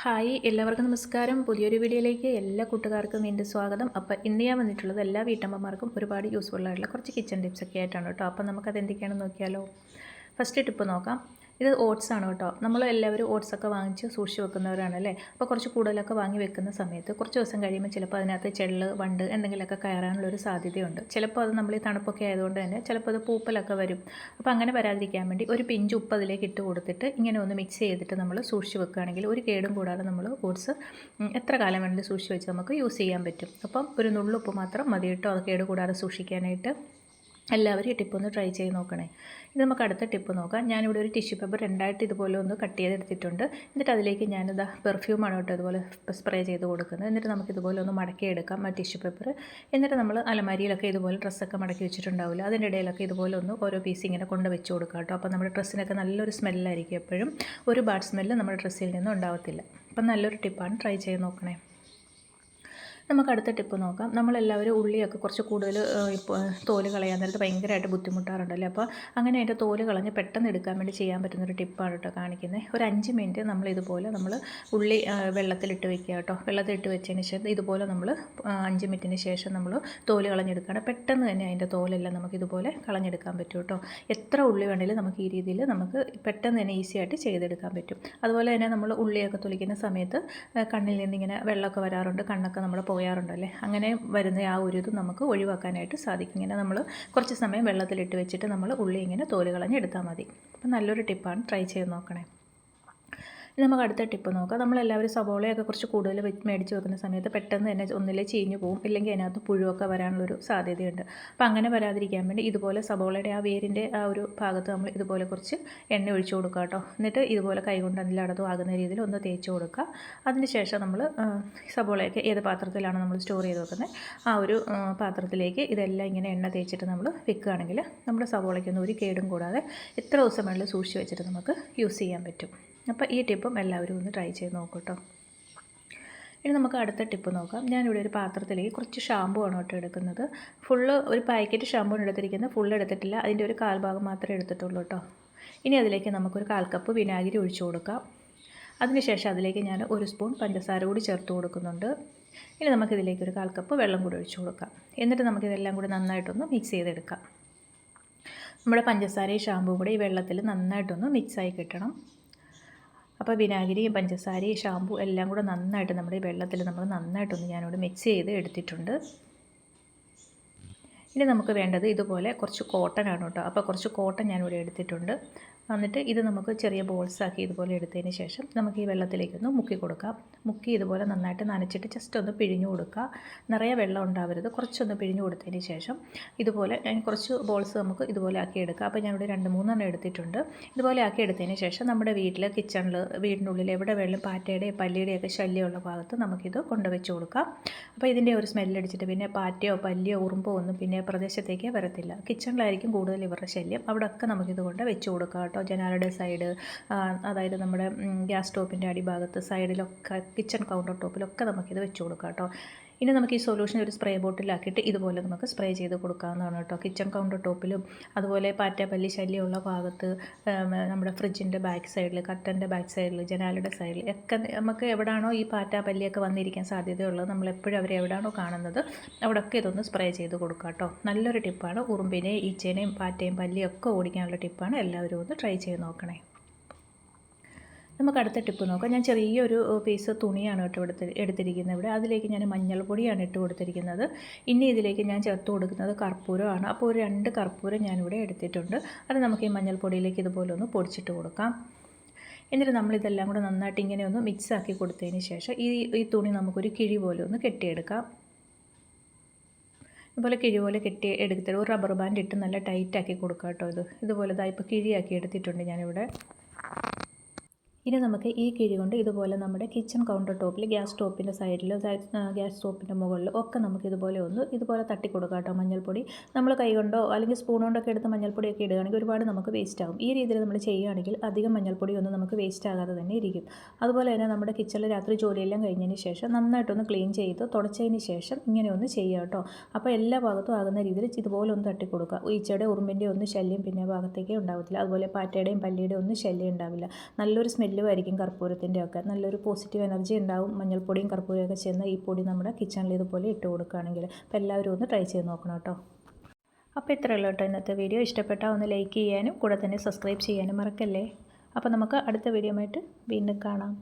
Hi എല്ലാവർക്കും നമസ്കാരം. പുതിയൊരു വീഡിയോയിലേക്ക് എല്ലാ കൂട്ടുകാർക്കും എന്റെ സ്വാഗതം. അപ്പോൾ ഇന്ന് ഞാൻ വന്നിട്ടുള്ളത് എല്ലാ വീട്ടമ്മമാർക്കും ഒരുപാട് യൂസ്ഫുൾ ആയിട്ടുള്ള കുറച്ച് കിച്ചൺ ടിപ്സ് ഒക്കെ ആയിട്ടാണ് കേട്ടോ. അപ്പോൾ നമുക്കത് എന്തൊക്കെയാണെന്ന് നോക്കിയാലോ. ഫസ്റ്റ് ടിപ്പ് നോക്കാം. ഇത് ഓട്സ് ആണ് കേട്ടോ. നമ്മൾ എല്ലാവരും ഓട്സ് ഒക്കെ വാങ്ങിച്ച് സൂക്ഷിച്ച് വെക്കുന്നവരാണ് അല്ലേ? അപ്പോൾ കുറച്ച് കൂടുതലൊക്കെ വാങ്ങി വെക്കുന്ന സമയത്ത് കുറച്ച് ദിവസം കഴിയുമ്പോൾ ചിലപ്പോൾ അതിനകത്ത് ചെള്ള് വണ്ട് എന്തെങ്കിലുമൊക്കെ കയറാനുള്ള ഒരു സാധ്യതയുണ്ട്. ചിലപ്പോൾ അത് നമ്മൾ ഈ തണുപ്പൊക്കെ ആയതുകൊണ്ട് തന്നെ ചിലപ്പോൾ അത് പൂപ്പലൊക്കെ വരും. അപ്പോൾ അങ്ങനെ വരാതിരിക്കാൻ വേണ്ടി ഒരു പിഞ്ച് ഉപ്പ് അതിലേക്ക് ഇട്ട് കൊടുത്തിട്ട് ഇങ്ങനെ ഒന്ന് മിക്സ് ചെയ്തിട്ട് നമ്മൾ സൂക്ഷിച്ച് വെക്കുകയാണെങ്കിൽ ഒരു കേടും കൂടാതെ നമ്മൾ ഓട്സ് എത്ര കാലം വേണമെങ്കിലും സൂക്ഷിച്ച് വെച്ച് നമുക്ക് യൂസ് ചെയ്യാൻ പറ്റും. അപ്പം ഒരു നുള്ളുപ്പ് മാത്രം മതി അത് കേടുകൂടാതെ സൂക്ഷിക്കാനായിട്ട്. എല്ലാവരും ഈ ടിപ്പ് ഒന്ന് ട്രൈ ചെയ്ത് നോക്കണേ. ഇത് നമുക്ക് അടുത്ത ടിപ്പ് നോക്കാം. ഞാനിവിടെ ഒരു ടിഷ്യൂ പേപ്പർ രണ്ടായിട്ട് ഇതുപോലെ ഒന്ന് കട്ട് ചെയ്തെടുത്തിട്ടുണ്ട്. എന്നിട്ട് അതിലേക്ക് ഞാനിത് പെർഫ്യൂമാണ് കേട്ടോ ഇതുപോലെ സ്പ്രേ ചെയ്ത് കൊടുക്കുന്നത്. എന്നിട്ട് നമുക്ക് ഇതുപോലെ ഒന്ന് മടക്കി എടുക്കാം ആ ടിഷ്യൂ പേപ്പർ എന്നിട്ട് നമ്മൾ അലമാരിയിലൊക്കെ ഇതുപോലെ ഡ്രസ്സൊക്കെ മടക്കി വെച്ചിട്ടുണ്ടാവില്ല. അതിന്റെ ഇടയിലൊക്കെ ഇതുപോലെ ഒന്ന് ഓരോ പീസ് ഇങ്ങനെ കൊണ്ട് വെച്ച് കൊടുക്കാം കേട്ടോ. അപ്പോൾ നമ്മുടെ ഡ്രസ്സിനൊക്കെ നല്ലൊരു സ്മെല്ലായിരിക്കും എപ്പോഴും. ഒരു ബാഡ് സ്മെല്ല് നമ്മുടെ ഡ്രസ്സിൽ നിന്നും ഉണ്ടാവത്തില്ല. അപ്പം നല്ലൊരു ടിപ്പാണ് ട്രൈ ചെയ്ത് നോക്കണേ. നമുക്ക് അടുത്ത ടിപ്പ് നോക്കാം. നമ്മളെല്ലാവരും ഉള്ളിയൊക്കെ കുറച്ച് കൂടുതൽ ഇപ്പോൾ തോൽ കളയാൻ നേരത്ത് ഭയങ്കരമായിട്ട് ബുദ്ധിമുട്ടാറുണ്ടല്ലേ? അപ്പോൾ അങ്ങനെ അതിന്റെ തോൽ കളഞ്ഞ് പെട്ടെന്ന് എടുക്കാൻ വേണ്ടി ചെയ്യാൻ പറ്റുന്നൊരു ടിപ്പാണ് കേട്ടോ കാണിക്കുന്നത് ഒരു അഞ്ച് മിനിറ്റ് നമ്മൾ ഇതുപോലെ നമ്മൾ ഉള്ളി വെള്ളത്തിലിട്ട് വെക്കുക കേട്ടോ വെള്ളത്തിലിട്ട് വെച്ചതിന് ശേഷം ഇതുപോലെ നമ്മൾ അഞ്ച് മിനിറ്റിന് ശേഷം നമ്മൾ തോൽ കളഞ്ഞെടുക്കുകയാണ്. പെട്ടെന്ന് തന്നെ അതിന്റെ തോലെല്ലാം നമുക്ക് ഇതുപോലെ കളഞ്ഞെടുക്കാൻ പറ്റും കേട്ടോ എത്ര ഉള്ളി വേണമെങ്കിലും നമുക്ക് ഈ രീതിയിൽ നമുക്ക് പെട്ടെന്ന് തന്നെ ഈസി ആയിട്ട് ചെയ്തെടുക്കാൻ പറ്റും. അതുപോലെ തന്നെ നമ്മൾ ഉള്ളിയൊക്കെ തുളിക്കുന്ന സമയത്ത് കണ്ണിൽ നിന്നിങ്ങനെ വെള്ളമൊക്കെ വരാറുണ്ട്. കണ്ണൊക്കെ നമ്മൾ പോയാറുണ്ടല്ലേ? അങ്ങനെ വരുന്ന ആ ഒരു ഇത് നമുക്ക് ഒഴിവാക്കാനായിട്ട് സാധിക്കും. ഇങ്ങനെ നമ്മൾ കുറച്ച് സമയം വെള്ളത്തിലിട്ട് വെച്ചിട്ട് നമ്മൾ ഉള്ളി ഇങ്ങനെ തോൽ കളഞ്ഞെടുത്താൽ മതി. അപ്പം നല്ലൊരു ടിപ്പാണ്. ട്രൈ ചെയ്ത് നോക്കണേ. ഇനി നമുക്ക് അടുത്ത ടിപ്പ് നോക്കാം. നമ്മളെല്ലാവരും സവോളയൊക്കെ കുറച്ച് കൂടുതൽ മേടിച്ച് വെക്കുന്ന സമയത്ത് പെട്ടെന്ന് തന്നെ ഒന്നിലെ ചീഞ്ഞ് പോകും ഇല്ലെങ്കിൽ അതിനകത്ത് പുഴുവൊക്കെ വരാനുള്ളൊരു സാധ്യതയുണ്ട്. അപ്പം അങ്ങനെ വരാതിരിക്കാൻ വേണ്ടി ഇതുപോലെ സവോളയുടെ ആ വേരിന്റെ ആ ഒരു ഭാഗത്ത് നമ്മൾ ഇതുപോലെ കുറച്ച് എണ്ണ ഒഴിച്ചു കൊടുക്കുക കേട്ടോ. എന്നിട്ട് ഇതുപോലെ കൈകൊണ്ട് അതിലടതും ആകുന്ന രീതിയിൽ ഒന്ന് തേച്ച് കൊടുക്കുക. അതിനുശേഷം നമ്മൾ സവോളയൊക്കെ ഏത് പാത്രത്തിലാണ് നമ്മൾ സ്റ്റോർ ചെയ്ത് വെക്കുന്നത്? ആ ഒരു പാത്രത്തിലേക്ക് ഇതെല്ലാം ഇങ്ങനെ എണ്ണ തേച്ചിട്ട് നമ്മൾ വെക്കുകയാണെങ്കിൽ നമ്മുടെ സവോളയ്ക്കൊന്നും ഒരു കേടും കൂടാതെ എത്ര ദിവസം വേണമെങ്കിലും സൂക്ഷിച്ച് വെച്ചിട്ട് നമുക്ക് യൂസ് ചെയ്യാൻ പറ്റും. അപ്പോൾ ഈ ടിപ്പും എല്ലാവരും ഒന്ന് ട്രൈ ചെയ്ത് നോക്കൂട്ടോ ഇനി നമുക്ക് അടുത്ത ടിപ്പ് നോക്കാം. ഞാനിവിടെ ഒരു പാത്രത്തിലേക്ക് കുറച്ച് ഷാമ്പു ആണ് കേട്ടോ എടുക്കുന്നത്. ഫുള്ള് ഒരു പാക്കറ്റ് ഷാമ്പു ആണ് എടുത്തിരിക്കുന്നത്. ഫുള്ള് എടുത്തിട്ടില്ല. അതിന്റെ ഒരു കാൽഭാഗം മാത്രമേ എടുത്തിട്ടുള്ളൂ കേട്ടോ. ഇനി അതിലേക്ക് നമുക്കൊരു കാൽ കപ്പ് വിനാഗിരി ഒഴിച്ചു കൊടുക്കാം. അതിനുശേഷം അതിലേക്ക് ഞാൻ ഒരു സ്പൂൺ പഞ്ചസാര കൂടി ചേർത്ത് കൊടുക്കുന്നുണ്ട്. ഇനി നമുക്കിതിലേക്ക് ഒരു കാൽ കപ്പ് വെള്ളം കൂടി ഒഴിച്ചു കൊടുക്കാം. എന്നിട്ട് നമുക്കിതെല്ലാം കൂടി നന്നായിട്ടൊന്ന് മിക്സ് ചെയ്തെടുക്കാം. നമ്മുടെ പഞ്ചസാരയും ഷാമ്പുവും കൂടി ഈ വെള്ളത്തിൽ നന്നായിട്ടൊന്ന് മിക്സായി കിട്ടണം. അപ്പോൾ വിനാഗിരിയും പഞ്ചസാരയും ഷാമ്പു എല്ലാം കൂടെ നന്നായിട്ട് നമ്മുടെ ഈ വെള്ളത്തിൽ നമ്മൾ നന്നായിട്ടൊന്ന് ഞാനിവിടെ മിക്സ് ചെയ്ത് എടുത്തിട്ടുണ്ട്. ഇനി നമുക്ക് വേണ്ടത് ഇതുപോലെ കുറച്ച് കോട്ടൺ ആണ് കേട്ടോ. അപ്പോൾ കുറച്ച് കോട്ടൺ ഞാനിവിടെ എടുത്തിട്ടുണ്ട്. എന്നിട്ട് ഇത് നമുക്ക് ചെറിയ ബോൾസ് ആക്കി ഇതുപോലെ എടുത്തതിന് ശേഷം നമുക്ക് ഈ വെള്ളത്തിലേക്കൊന്ന് മുക്കി കൊടുക്കാം. മുക്കി ഇതുപോലെ നന്നായിട്ട് നനച്ചിട്ട് ജസ്റ്റ് ഒന്ന് പിഴിഞ്ഞു കൊടുക്കുക. നിറയെ വെള്ളം ഉണ്ടാവരുത്. കുറച്ചൊന്ന് പിഴിഞ്ഞു കൊടുത്തതിന് ശേഷം ഇതുപോലെ കുറച്ച് ബോൾസ് നമുക്ക് ഇതുപോലെ ആക്കി എടുക്കാം. അപ്പോൾ ഞാനിവിടെ രണ്ട് മൂന്നെണ്ണം എടുത്തിട്ടുണ്ട്. ഇതുപോലെ ആക്കി എടുത്തതിന് ശേഷം നമ്മുടെ വീട്ടിൽ കിച്ചണിൽ വീടിനുള്ളിൽ എവിടെ വെള്ളം പാറ്റയുടെ പല്ലിയുടെയൊക്കെ ശല്യമുള്ള ഭാഗത്ത് നമുക്കിത് കൊണ്ടുവച്ച് കൊടുക്കാം. അപ്പോൾ ഇതിന്റെ ഒരു സ്മെല്ലടിച്ചിട്ട് പിന്നെ പാറ്റയോ പല്ലിയോ ഉറുമ്പോ ഒന്നും പിന്നെ പ്രദേശത്തേക്ക് വരത്തില്ല. കിച്ചണിലായിരിക്കും കൂടുതൽ ഇവരുടെ ശല്യം. അവിടെയൊക്കെ നമുക്കിത് കൊണ്ട് വെച്ച് കൊടുക്കാം ജനാലയുടെ സൈഡ് അതായത് നമ്മുടെ ഗ്യാസ് സ്റ്റോപ്പിന്റെ അടിഭാഗത്ത് സൈഡിലൊക്കെ കിച്ചൺ കൗണ്ടർ ടോപ്പിലൊക്കെ നമുക്കിത് വെച്ച് കൊടുക്കാം കേട്ടോ. ഇനി നമുക്ക് ഈ സൊല്യൂഷൻ ഒരു സ്പ്രേ ബോട്ടിലാക്കിയിട്ട് ഇതുപോലെ നമുക്ക് സ്പ്രേ ചെയ്ത് കൊടുക്കാവുന്നതാണ് കേട്ടോ. കിച്ചൺ കൗണ്ടർ ടോപ്പിലും അതുപോലെ പാറ്റപ്പല്ലി ശല്യമുള്ള ഭാഗത്ത് നമ്മുടെ ഫ്രിഡ്ജിന്റെ ബാക്ക് സൈഡിൽ കട്ടന്റെ ബാക്ക് സൈഡിൽ ജനാലയുടെ സൈഡിൽ ഒക്കെ നമുക്ക് എവിടെയാണോ ഈ പാറ്റാപ്പല്ലിയൊക്കെ വന്നിരിക്കാൻ സാധ്യതയുള്ളത്. നമ്മൾ എപ്പോഴും അവരെ എവിടെയാണോ കാണുന്നത് അവിടെയൊക്കെ ഇതൊന്ന് സ്പ്രേ ചെയ്ത് കൊടുക്കുക കേട്ടോ. നല്ലൊരു ടിപ്പാണ് ഉറുമ്പിനെയും ഈച്ചേനെയും പാറ്റയും പല്ലിയും ഒക്കെ ഓടിക്കാനുള്ള ടിപ്പാണ് എല്ലാവരും ഒന്ന് ട്രൈ ചെയ്ത് നോക്കണേ. നമുക്ക് അടുത്ത ടിപ്പ് നോക്കാം. ഞാൻ ചെറിയൊരു പീസ് തുണിയാണ് കേട്ടോ എടുത്ത് എടുത്തിരിക്കുന്നത് ഇവിടെ. അതിലേക്ക് ഞാൻ മഞ്ഞൾപ്പൊടിയാണ് ഇട്ട് കൊടുത്തിരിക്കുന്നത്. ഇനി ഇതിലേക്ക് ഞാൻ ചേർത്ത് കൊടുക്കുന്നത് കർപ്പൂരമാണ്. അപ്പോൾ ഒരു രണ്ട് കർപ്പൂരം ഞാനിവിടെ എടുത്തിട്ടുണ്ട്. അത് നമുക്ക് ഈ മഞ്ഞൾപ്പൊടിയിലേക്ക് ഇതുപോലെ ഒന്ന് പൊടിച്ചിട്ട് കൊടുക്കാം. എന്നിട്ട് നമ്മളിതെല്ലാം കൂടെ നന്നായിട്ട് ഇങ്ങനെ ഒന്ന് മിക്സ് ആക്കി കൊടുത്തതിന് ശേഷം ഈ ഈ തുണി നമുക്കൊരു കിഴി പോലെ ഒന്ന് കെട്ടിയെടുക്കാം. ഇതുപോലെ കിഴി പോലെ കെട്ടി എടുത്തിട്ട് ഒരു റബ്ബർ ബാൻഡ് ഇട്ട് നല്ല ടൈറ്റാക്കി കൊടുക്കാം കേട്ടോ ഇത്. ഇതുപോലെ ഇതായി ഇപ്പോൾ കിഴിയാക്കി എടുത്തിട്ടുണ്ട് ഞാനിവിടെ. ഇനി നമുക്ക് ഈ കിഴി കൊണ്ട് ഇതുപോലെ നമ്മുടെ കിച്ചൺ കൗണ്ടർ ടോപ്പിൽ ഗ്യാസ് സ്റ്റോപ്പിന്റെ സൈഡിൽ ഗ്യാസ് സ്റ്റോപ്പിന്റെ മുകളിൽ ഒക്കെ നമുക്ക് ഇതുപോലെ ഒന്ന് ഇതുപോലെ തട്ടി കൊടുക്കാം കേട്ടോ മഞ്ഞൾപ്പൊടി. നമ്മൾ കൈ കൊണ്ടോ അല്ലെങ്കിൽ സ്പൂൺ കൊണ്ടൊക്കെ എടുത്ത് മഞ്ഞൾപ്പൊടിയൊക്കെ ഇടുകയാണെങ്കിൽ ഒരുപാട് നമുക്ക് വേസ്റ്റ് ആകും ഈ രീതിയിൽ നമ്മൾ ചെയ്യുകയാണെങ്കിൽ അധികം മഞ്ഞൾപ്പൊടി ഒന്നും നമുക്ക് വേസ്റ്റ് ആകാതെ തന്നെ ഇരിക്കും. അതുപോലെ തന്നെ നമ്മുടെ കിച്ചണിൽ രാത്രി ജോലിയെല്ലാം കഴിഞ്ഞതിന് ശേഷം നന്നായിട്ടൊന്ന് ക്ലീൻ ചെയ്ത് തുടച്ചതിന് ശേഷം ഇങ്ങനെ ഒന്ന് ചെയ്യുക കേട്ടോ അപ്പോൾ എല്ലാ ഭാഗത്തും ആകുന്ന രീതിയിൽ ഇതുപോലെ ഒന്ന് തട്ടി കൊടുക്കുക. ഈച്ചയുടെ ഉറുമ്പിന്റെ ഒന്ന് ശല്യം പിന്നെ ഭാഗത്തേക്കേ ഉണ്ടാവത്തില്ല. അതുപോലെ പാറ്റയുടെയും പല്ലിയുടെയും ഒന്നും ശല്യം ഉണ്ടാവില്ല. നല്ലൊരു സ്മെല്ല് സ്മെല്ലുമായിരിക്കും കർപ്പൂരത്തിന്റെ ഒക്കെ നല്ലൊരു പോസിറ്റീവ് എനർജി ഉണ്ടാവും. മഞ്ഞൾപ്പൊടിയും കർപ്പൂരമൊക്കെ ചെന്ന് ഈ പൊടി നമ്മുടെ കിച്ചണിൽ ഇതുപോലെ ഇട്ട് കൊടുക്കുകയാണെങ്കിൽ. അപ്പോൾ എല്ലാവരും ഒന്ന് ട്രൈ ചെയ്ത് നോക്കണം കേട്ടോ. അപ്പോൾ ഉള്ളൂ കേട്ടോ ഇന്നത്തെ വീഡിയോ ഇഷ്ടപ്പെട്ടാൽ ഒന്ന് ലൈക്ക് ചെയ്യാനും കൂടെ തന്നെ സബ്സ്ക്രൈബ് ചെയ്യാനും മറക്കല്ലേ? അപ്പോൾ നമുക്ക് അടുത്ത വീഡിയോ ആയിട്ട് വീണ്ടും കാണാം.